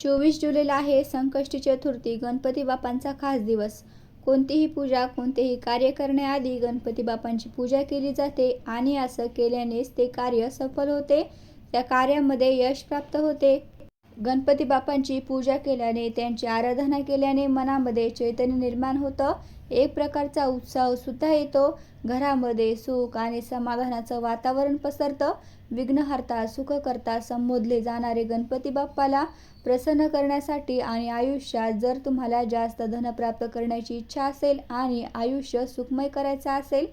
चोवीस जुलैला आहे संकष्टी चतुर्थी गणपती बापांचा खास दिवस. कोणतीही पूजा कोणतेही कार्य करण्याआधी गणपती बाप्पांची पूजा केली जाते आणि असं केल्यानेच ते कार्य सफल होते. त्या कार्यामध्ये यश प्राप्त होते. गणपती बाप्पांची पूजा केल्याने त्यांची आराधना केल्याने मनामध्ये चैतन्य निर्माण होतं. एक प्रकारचा उत्साह सुद्धा येतो. घरामध्ये सुख आणि समाधानाचं वातावरण पसरतं. विघ्नहर्ता सुखकर्ता संबोधले जाणारे गणपती बाप्पाला प्रसन्न करण्यासाठी आणि आयुष्यात जर तुम्हाला जास्त धन प्राप्त करण्याची इच्छा असेल आणि आयुष्य सुखमय करायचं असेल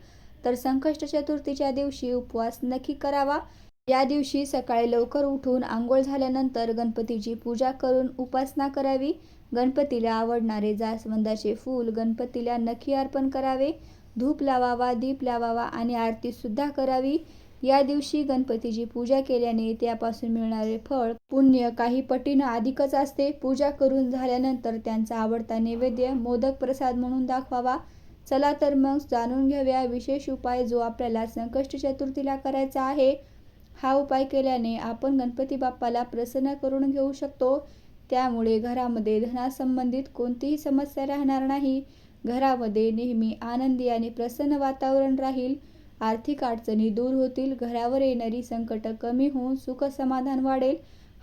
तर संकष्ट चतुर्थीच्या दिवशी उपवास नक्की करावा. या दिवशी सकाळी लवकर उठून आंघोळ झाल्यानंतर गणपतीची पूजा करून उपासना करावी. गणपतीला आवडणारे जास्वंदाचे फूल गणपतीला नखी अर्पण करावे. धूप लावावा दीप लावावा आणि आरतीसुद्धा करावी. या दिवशी गणपतीची पूजा केल्याने त्यापासून मिळणारे फळ पुण्य काही पटीनं अधिकच असते. पूजा करून झाल्यानंतर त्यांचा आवडता नैवेद्य मोदक प्रसाद म्हणून दाखवावा. चला तर मग जाणून घेऊया विशेष उपाय जो आपल्याला संकष्ट चतुर्थीला करायचा आहे. हा उपाय केल्याने आपण गणपती बाप्पाला प्रसन्न करून घेऊ शकतो. त्यामुळे घरामध्ये धनासंबंधित कोणतीही समस्या राहणार नाही. घरामध्ये नेहमी आनंदी आणि प्रसन्न वातावरण राहील. आर्थिक अडचणी दूर होतील. घरावर येणारी संकट कमी होऊन सुख समाधान वाढेल.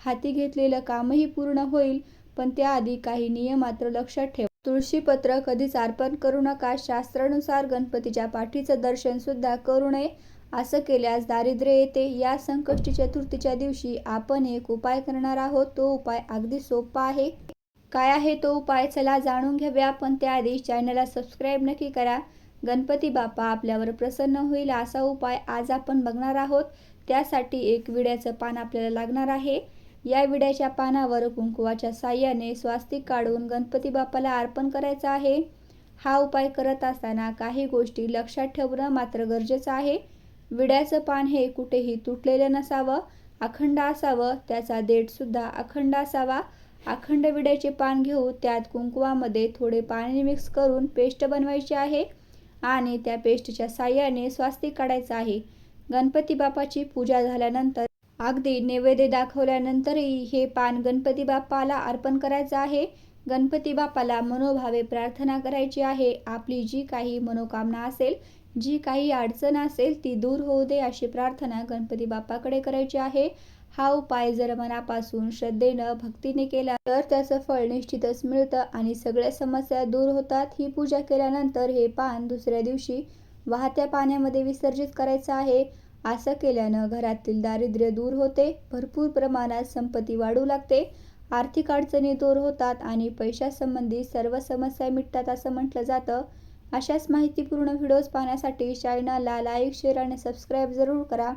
हाती घेतलेलं कामही पूर्ण होईल. पण त्याआधी काही नियम मात्र लक्षात ठेवा. तुळशीपत्र कधीच अर्पण करू नका. शास्त्रानुसार गणपतीच्या पाठीचं दर्शन सुद्धा करू नये. असं केल्यास दारिद्र्य येते. या संकष्टी चतुर्थीच्या दिवशी आपण एक उपाय करणार आहोत. तो उपाय अगदी सोपा आहे. काय आहे तो उपाय? चला जाणून घ्याव्या पण त्याआधी चॅनलला सबस्क्राईब नक्की करा. गणपती बाप्पा आपल्यावर प्रसन्न होईल असा उपाय आज आपण बघणार आहोत. त्यासाठी एक विड्याचं पान आपल्याला लागणार आहे. या विड्याच्या पानावर कुंकुवाच्या साह्याने स्वास्तिक काढून गणपती बाप्पाला अर्पण करायचं आहे. हा उपाय करत असताना काही गोष्टी लक्षात ठेवणं मात्र गरजेचं आहे. विड्याचं पान हे कुठेही तुटलेलं नसावं अखंड असावं त्याचा देठसुद्धा अखंड असावा. अखंड विड्याचे पान घेऊ त्यात कुंकुवामध्ये थोडे पाणी मिक्स करून पेस्ट बनवायची आहे आणि त्या पेस्टच्या साह्याने स्वास्तिक काढायचं आहे. गणपती बापाची पूजा झाल्यानंतर अगदी नैवेद्य दाखवल्यानंतरही हे पान गणपती बाप्पाला अर्पण करायचं आहे. गणपती बापाला मनोभावे प्रार्थना करायची आहे. आपली जी काही मनोकामना असेल जी काही अडचण असेल ती दूर होऊ दे अशी प्रार्थना गणपती बाप्पाकडे करायची आहे. हा उपाय जर मनापासून श्रद्धेनं भक्तीने केला तर त्याचं फळ निश्चितच मिळतं आणि सगळ्या समस्या दूर होतात. ही पूजा केल्यानंतर हे पान दुसऱ्या दिवशी वाहत्या पाण्यामध्ये विसर्जित करायचं आहे. असं केल्यानं घरातील दारिद्र्य दूर होते भरपूर प्रमाणात संपत्ती वाढू लागते. आर्थिक अडचणी दूर होतात आणि पैशासंबंधी सर्व समस्या मिटतात असं म्हटलं जातं. अशाच माहितीपूर्ण व्हिडिओज पाहण्यासाठी चॅनलला लाईक शेअर आणि सबस्क्राईब जरूर करा.